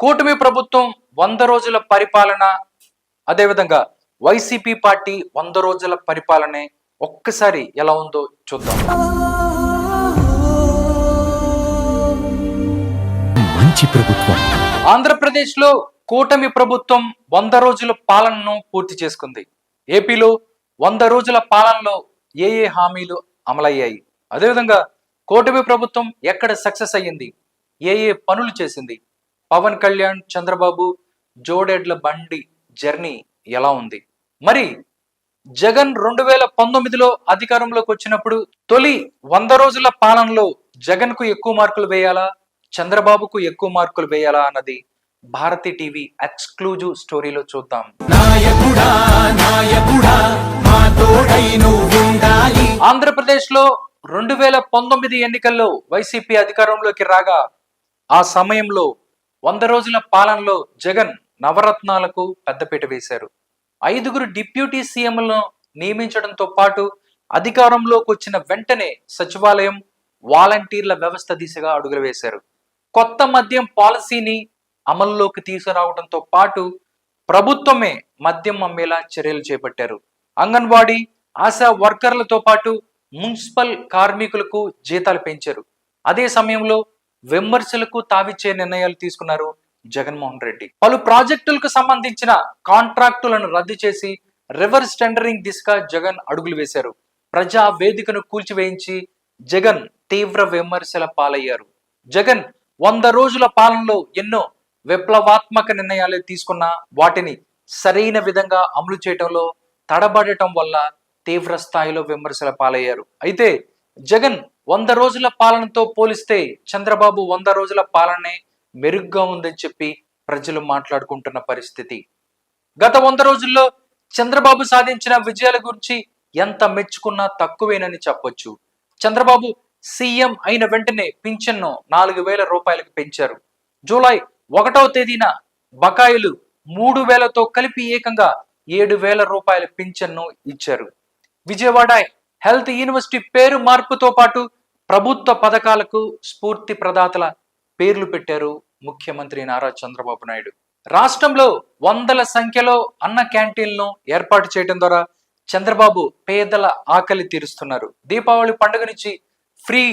కూటమి ప్రభుత్వం వంద రోజుల పరిపాలన అదేవిధంగా వైసీపీ పార్టీ వంద రోజుల పరిపాలనే ఒక్కసారి ఎలా ఉందో చూద్దాం. మంచి ప్రభుత్వం. ఆంధ్రప్రదేశ్లో కూటమి ప్రభుత్వం వంద రోజుల పాలనను పూర్తి చేసుకుంది. ఏపీలో వంద రోజుల పాలనలో ఏ ఏ హామీలు అమలయ్యాయి? అదేవిధంగా కూటమి ప్రభుత్వం ఎక్కడ సక్సెస్ అయ్యింది? ఏ ఏ పనులు చేసింది? పవన్ కళ్యాణ్ చంద్రబాబు జోడెడ్ల బండి జర్నీ ఎలా ఉంది? మరి జగన్ రెండు వేల పంతొమ్మిదిలో అధికారంలోకి వచ్చినప్పుడు తొలి వంద రోజుల పాలనలో జగన్కు ఎక్కువ మార్కులు వేయాలా చంద్రబాబుకు ఎక్కువ మార్కులు వేయాలా అన్నది భారతి టీవీ ఎక్స్క్లూజివ్ స్టోరీలో చూద్దాం. ఆంధ్రప్రదేశ్లో రెండు వేల పంతొమ్మిది ఎన్నికల్లో వైసీపీ అధికారంలోకి రాగా ఆ సమయంలో వంద రోజుల పాలనలో జగన్ నవరత్నాలకు పెద్దపీట వేశారు. ఐదుగురు డిప్యూటీ సీఎంలను నియమించడంతో పాటు అధికారంలోకి వచ్చిన వెంటనే సచివాలయం వాలంటీర్ల వ్యవస్థ దిశగా అడుగులు వేశారు కొత్త మద్యం పాలసీని అమల్లోకి తీసుకురావడంతో పాటు ప్రభుత్వమే మద్యం అమ్మేలా చర్యలు చేపట్టారు. అంగన్వాడీ ఆశా వర్కర్లతో పాటు మున్సిపల్ కార్మికులకు జీతాలు పెంచారు. అదే సమయంలో విమర్శలకు తావిచ్చే నిర్ణయాలు తీసుకున్నారు జగన్మోహన్ రెడ్డి. పలు ప్రాజెక్టులకు సంబంధించిన కాంట్రాక్టులను రద్దు చేసి రివర్స్ టెండరింగ్ దిశగా జగన్ అడుగులు వేశారు. ప్రజా వేదికను కూల్చివేయించి జగన్ తీవ్ర విమర్శల పాలయ్యారు. జగన్ వంద రోజుల పాలనలో ఎన్నో విప్లవాత్మక నిర్ణయాలు తీసుకున్న వాటిని సరైన విధంగా అమలు చేయటంలో తడబడటం వల్ల తీవ్ర స్థాయిలో విమర్శల పాలయ్యారు. అయితే జగన్ వంద రోజుల పాలనతో పోలిస్తే చంద్రబాబు వంద రోజుల పాలనే మెరుగ్గా ఉందని చెప్పి ప్రజలు మాట్లాడుకుంటున్న పరిస్థితి. గత వంద రోజుల్లో చంద్రబాబు సాధించిన విజయాల గురించి ఎంత మెచ్చుకున్నా తక్కువేనని చెప్పొచ్చు. చంద్రబాబు సీఎం అయిన వెంటనే పింఛన్ను నాలుగు వేల రూపాయలకు పెంచారు. జూలై ఒకటవ తేదీన బకాయిలు మూడు వేలతో కలిపి ఏకంగా ఏడు వేల రూపాయల పింఛన్ను ఇచ్చారు. విజయవాడ హెల్త్ యూనివర్సిటీ పేరు మార్పుతో పాటు ప్రభుత్వ పథకాలకు స్ఫూర్తి ప్రదాతల పేర్లు పెట్టారు ముఖ్యమంత్రి నారా చంద్రబాబు నాయుడు. రాష్ట్రంలో వందల సంఖ్యలో అన్న క్యాంటీన్లను ఏర్పాటు చేయడం ద్వారా చంద్రబాబు పేదల ఆకలి తీరుస్తున్నారు. దీపావళి పండుగ నుంచి ఫ్రీ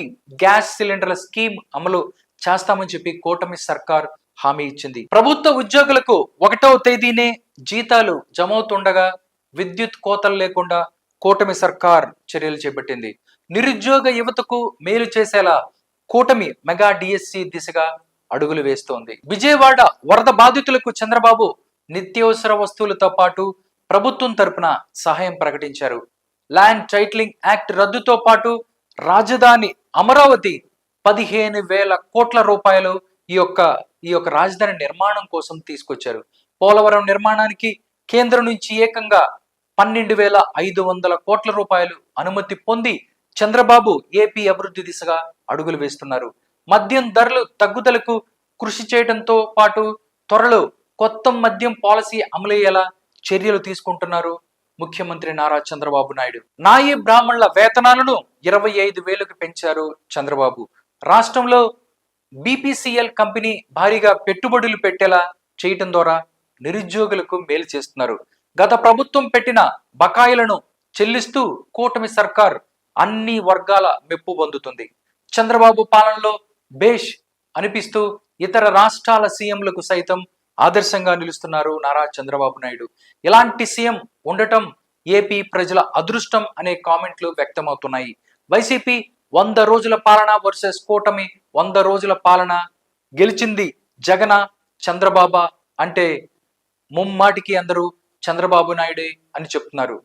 గ్యాస్ సిలిండర్ల స్కీమ్ అమలు చేస్తామని చెప్పి కూటమి సర్కార్ హామీ ఇచ్చింది. ప్రభుత్వ ఉద్యోగులకు ఒకటవ తేదీనే జీతాలు జమవుతుండగా విద్యుత్ కోతలు లేకుండా కూటమి సర్కార్ చర్యలు చేపట్టింది. నిరుద్యోగ యువతకు మేలు చేసేలా కూటమి మెగా డిఎస్సి దిశగా అడుగులు వేస్తోంది. విజయవాడ వరద బాధితులకు చంద్రబాబు నిత్యావసర వస్తువులతో పాటు ప్రభుత్వం తరపున సహాయం ప్రకటించారు. ల్యాండ్ టైటిలింగ్ యాక్ట్ రద్దుతో పాటు రాజధాని అమరావతి పదిహేను వేల కోట్ల రూపాయలు ఈ యొక్క ఈ యొక్క రాజధాని నిర్మాణం కోసం తీసుకొచ్చారు. పోలవరం నిర్మాణానికి కేంద్రం నుంచి ఏకంగా పన్నెండు వేల ఐదు వందల కోట్ల రూపాయలు అనుమతి పొంది చంద్రబాబు ఏపీ అభివృద్ధి దిశగా అడుగులు వేస్తున్నారు. మద్యం ధరలు తగ్గుదలకు కృషి చేయడంతో పాటు త్వరలో కొత్త మద్యం పాలసీ అమలయ్యేలా చర్యలు తీసుకుంటున్నారు ముఖ్యమంత్రి నారా చంద్రబాబు నాయుడు. నాయి బ్రాహ్మణుల వేతనాలను ఇరవై ఐదు వేలకు పెంచారు చంద్రబాబు. రాష్ట్రంలో బీపీసీఎల్ కంపెనీ భారీగా పెట్టుబడులు పెట్టేలా చేయటం ద్వారా నిరుద్యోగులకు మేలు చేస్తున్నారు. గత ప్రభుత్వం పెట్టిన బకాయిలను చెల్లిస్తూ కూటమి సర్కార్ అన్ని వర్గాల మెప్పు పొందుతుంది. చంద్రబాబు పాలనలో బేష్ అనిపిస్తూ ఇతర రాష్ట్రాల సీఎంలకు సైతం ఆదర్శంగా నిలుస్తున్నారు నారా చంద్రబాబు నాయుడు. ఇలాంటి సీఎం ఉండటం ఏపీ ప్రజల అదృష్టం అనే కామెంట్లు వ్యక్తమవుతున్నాయి. వైసీపీ వంద రోజుల పాలన వర్సెస్ కూటమి వంద రోజుల పాలన గెలిచింది జగన చంద్రబాబా అంటే ముమ్మాటికి అందరూ చంద్రబాబు నాయుడే అని చెప్తున్నారు.